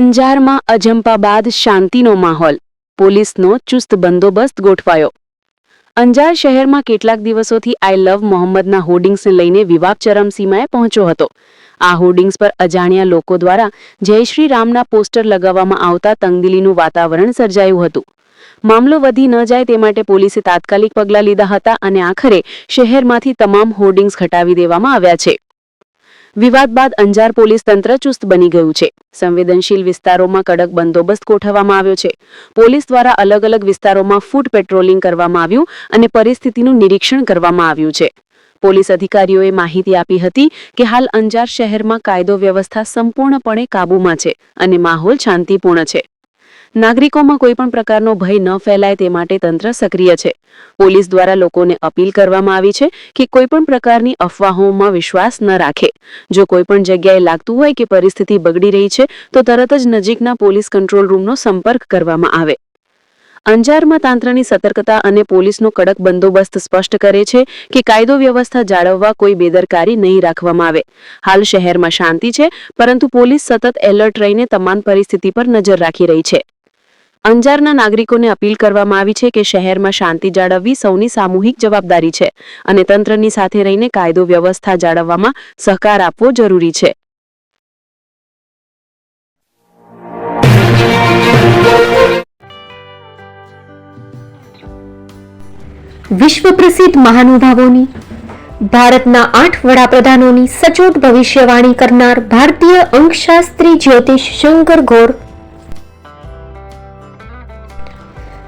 અંજારમાં અજંપા બાદ શાંતિનો માહોલ. પોલીસનો ચુસ્ત બંદોબસ્ત ગોઠવાયો. અંજાર શહેરમાં કેટલાક દિવસોથી આઈ લવ મોહમ્મદના હોર્ડિંગ્સને લઈને વિવાદ ચરમસીમાએ પહોંચ્યો હતો. આ હોર્ડિંગ્સ પર અજાણ્યા લોકો દ્વારા જય શ્રી રામના પોસ્ટર લગાવવામાં આવતા તંગદિલીનું વાતાવરણ સર્જાયું હતું. મામલો વધી ન જાય તે માટે પોલીસે તાત્કાલિક પગલાં લીધા હતા અને આખરે શહેરમાંથી તમામ હોર્ડિંગ્સ હટાવી દેવામાં આવ્યા છે. વિવાદ બાદ અંજાર પોલીસ તંત્ર ચુસ્ત બની ગયું છે. સંવેદનશીલ વિસ્તારોમાં કડક બંદોબસ્ત ગોઠવવામાં આવ્યો છે. પોલીસ દ્વારા અલગ અલગ વિસ્તારોમાં ફૂટ પેટ્રોલિંગ કરવામાં આવ્યું અને પરિસ્થિતિનું નિરીક્ષણ કરવામાં આવ્યું છે. પોલીસ અધિકારીઓએ માહિતી આપી હતી કે હાલ અંજાર શહેરમાં કાયદો વ્યવસ્થા સંપૂર્ણપણે કાબૂમાં છે અને માહોલ શાંતિપૂર્ણ છે. નાગરિકોમાં કોઈપણ પ્રકારનો ભય ન ફેલાય તે માટે તંત્ર સક્રિય છે. પોલીસ દ્વારા લોકોને અપીલ કરવામાં આવી છે કે કોઈપણ પ્રકારની અફવાહોમાં વિશ્વાસ ન રાખે. જો કોઈપણ જગ્યાએ લાગતું હોય કે પરિસ્થિતિ બગડી રહી છે, તો તરત જ નજીકના પોલીસ કંટ્રોલ રૂમનો સંપર્ક કરવામાં આવે. અંજારમાં તંત્રની સતર્કતા અને પોલીસનો કડક બંદોબસ્ત સ્પષ્ટ કરે છે કે કાયદો વ્યવસ્થા જાળવવા કોઈ બેદરકારી નહીં રાખવામાં આવે. હાલ શહેરમાં શાંતિ છે, પરંતુ પોલીસ સતત એલર્ટ રહીને તમામ પરિસ્થિતિ પર નજર રાખી રહી છે. અંજારના નાગરિકોને અપીલ કરવામાં આવી છે કે શહેરમાં શાંતિ જાળવવી સૌની સામૂહિક જવાબદારી છે અને તંત્રની સાથે રહીને કાયદો વ્યવસ્થા જાળવવામાં સહકાર આપવો જરૂરી છે. વિશ્વ પ્રસિદ્ધ મહાનુભાવોની, ભારતના આઠ વડાપ્રધાનોની સચોટ ભવિષ્યવાણી કરનાર ભારતીય અંકશાસ્ત્રી જ્યોતિષ શંકર ગોર